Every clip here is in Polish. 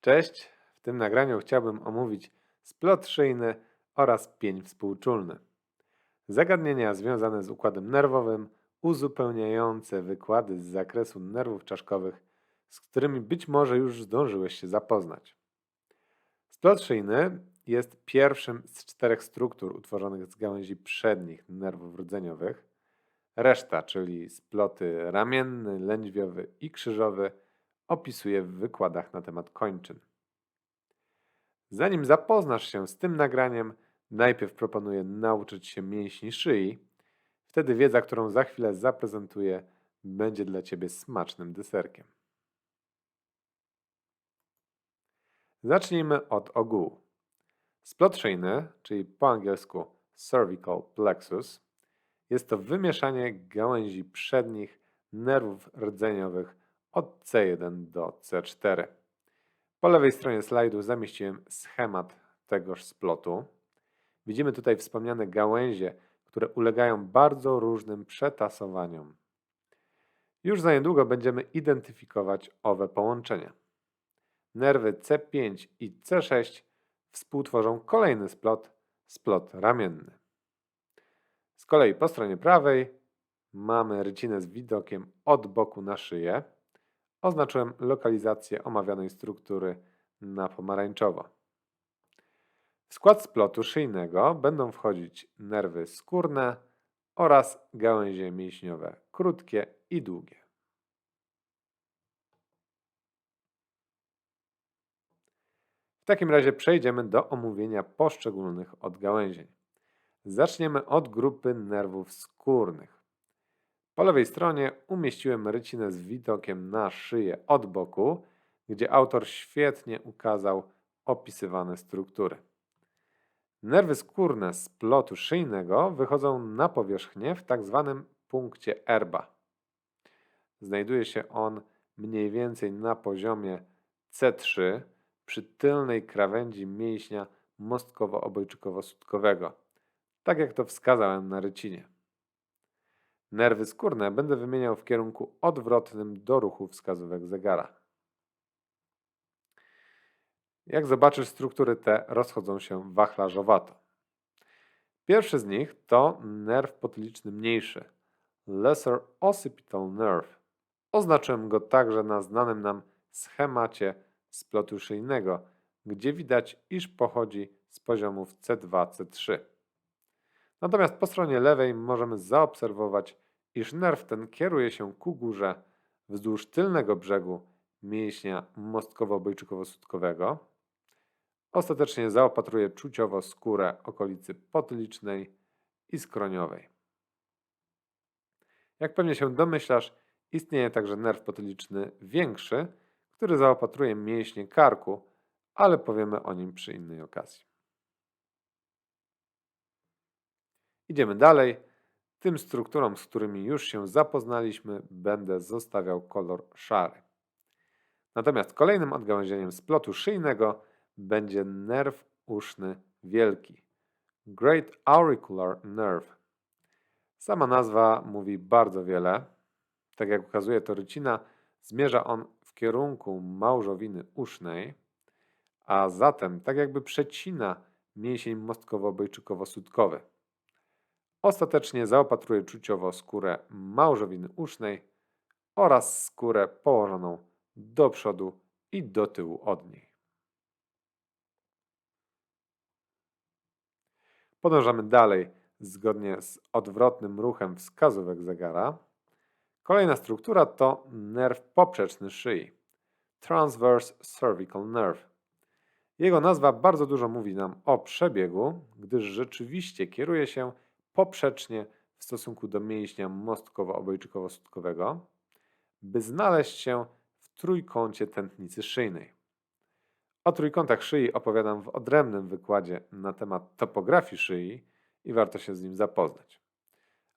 Cześć, w tym nagraniu chciałbym omówić splot szyjny oraz pień współczulny. Zagadnienia związane z układem nerwowym, uzupełniające wykłady z zakresu nerwów czaszkowych, z którymi być może już zdążyłeś się zapoznać. Splot szyjny jest pierwszym z czterech struktur utworzonych z gałęzi przednich nerwów rdzeniowych. Reszta, czyli sploty ramienny, lędźwiowy i krzyżowy, opisuje w wykładach na temat kończyn. Zanim zapoznasz się z tym nagraniem, najpierw proponuję nauczyć się mięśni szyi. Wtedy wiedza, którą za chwilę zaprezentuję, będzie dla Ciebie smacznym deserkiem. Zacznijmy od ogółu. Splot szyjny, czyli po angielsku cervical plexus, jest to wymieszanie gałęzi przednich nerwów rdzeniowych od C1 do C4. Po lewej stronie slajdu zamieściłem schemat tegoż splotu. Widzimy tutaj wspomniane gałęzie, które ulegają bardzo różnym przetasowaniom. Już za niedługo będziemy identyfikować owe połączenia. Nerwy C5 i C6 współtworzą kolejny splot, splot ramienny. Z kolei po stronie prawej mamy rycinę z widokiem od boku na szyję. Oznaczyłem lokalizację omawianej struktury na pomarańczowo. W skład splotu szyjnego będą wchodzić nerwy skórne oraz gałęzie mięśniowe krótkie i długie. W takim razie przejdziemy do omówienia poszczególnych odgałęzień. Zaczniemy od grupy nerwów skórnych. Po lewej stronie umieściłem rycinę z widokiem na szyję od boku, gdzie autor świetnie ukazał opisywane struktury. Nerwy skórne z plotu szyjnego wychodzą na powierzchnię w tak zwanym punkcie erba. Znajduje się on mniej więcej na poziomie C3 przy tylnej krawędzi mięśnia mostkowo-obojczykowo-sutkowego, tak jak to wskazałem na rycinie. Nerwy skórne będę wymieniał w kierunku odwrotnym do ruchu wskazówek zegara. Jak zobaczysz, struktury te rozchodzą się wachlarzowato. Pierwszy z nich to nerw potyliczny mniejszy, lesser occipital nerve. Oznaczyłem go także na znanym nam schemacie splotu szyjnego, gdzie widać, iż pochodzi z poziomów C2-C3. Natomiast po stronie lewej możemy zaobserwować, iż nerw ten kieruje się ku górze wzdłuż tylnego brzegu mięśnia mostkowo-obojczykowo-sutkowego. Ostatecznie zaopatruje czuciowo skórę okolicy potylicznej i skroniowej. Jak pewnie się domyślasz, istnieje także nerw potyliczny większy, który zaopatruje mięśnie karku, ale powiemy o nim przy innej okazji. Idziemy dalej. Tym strukturom, z którymi już się zapoznaliśmy, będę zostawiał kolor szary. Natomiast kolejnym odgałęzieniem splotu szyjnego będzie nerw uszny wielki. Great Auricular Nerve. Sama nazwa mówi bardzo wiele. Tak jak ukazuje to rycina, zmierza on w kierunku małżowiny usznej, a zatem tak jakby przecina mięsień mostkowo-obojczykowo-sutkowy. Ostatecznie zaopatruje czuciowo skórę małżowiny usznej oraz skórę położoną do przodu i do tyłu od niej. Podążamy dalej zgodnie z odwrotnym ruchem wskazówek zegara. Kolejna struktura to nerw poprzeczny szyi. Transverse cervical nerve. Jego nazwa bardzo dużo mówi nam o przebiegu, gdyż rzeczywiście kieruje się poprzecznie w stosunku do mięśnia mostkowo-obojczykowo-sutkowego, by znaleźć się w trójkącie tętnicy szyjnej. O trójkątach szyi opowiadam w odrębnym wykładzie na temat topografii szyi i warto się z nim zapoznać.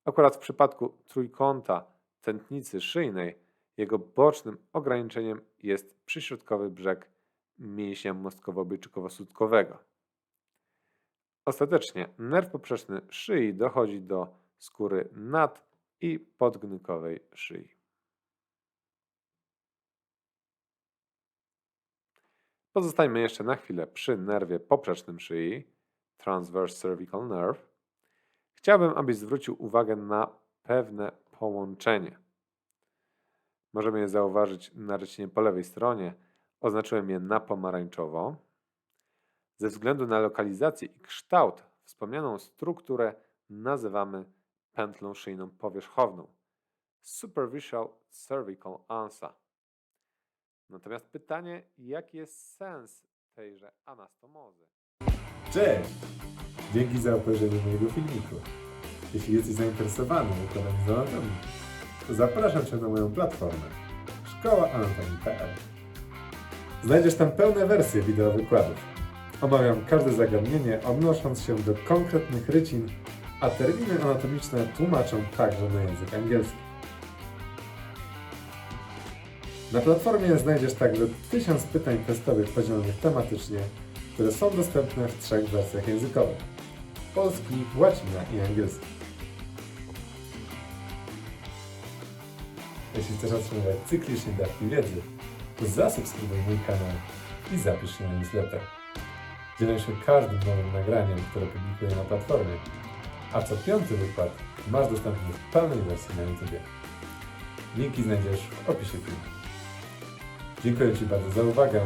Akurat w przypadku trójkąta tętnicy szyjnej jego bocznym ograniczeniem jest przyśrodkowy brzeg mięśnia mostkowo-obojczykowo-sutkowego. Ostatecznie nerw poprzeczny szyi dochodzi do skóry nad i podgnykowej szyi. Pozostańmy jeszcze na chwilę przy nerwie poprzecznym szyi, transverse cervical nerve. Chciałbym, abyś zwrócił uwagę na pewne połączenie. Możemy je zauważyć na rycinie po lewej stronie. Oznaczyłem je na pomarańczowo. Ze względu na lokalizację i kształt, wspomnianą strukturę nazywamy pętlą szyjną powierzchowną. Superficial cervical ansa. Natomiast pytanie, jaki jest sens tejże anastomozy? Cześć! Dzięki za obejrzenie mojego filmiku. Jeśli jesteś zainteresowany wykonaniem z anatomii, to zapraszam Cię na moją platformę szkołaanatomii.pl Znajdziesz tam pełne wersje wideo wykładów. Omawiam każde zagadnienie odnosząc się do konkretnych rycin, a terminy anatomiczne tłumaczą także na język angielski. Na platformie znajdziesz także tysiąc pytań testowych podzielonych tematycznie, które są dostępne w trzech wersjach językowych: polski, łacina i angielski. Jeśli chcesz otrzymywać cyklicznie dawki wiedzy, zasubskrybuj mój kanał i zapisz się na newsletter. Dzielę się każdym nowym nagraniem, które publikuję na platformie, a co piąty wykład masz dostępny w pełnej wersji na YouTube. Linki znajdziesz w opisie filmu. Dziękuję Ci bardzo za uwagę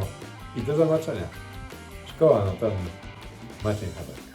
i do zobaczenia. Szkoła Anatomii Maciej Haber.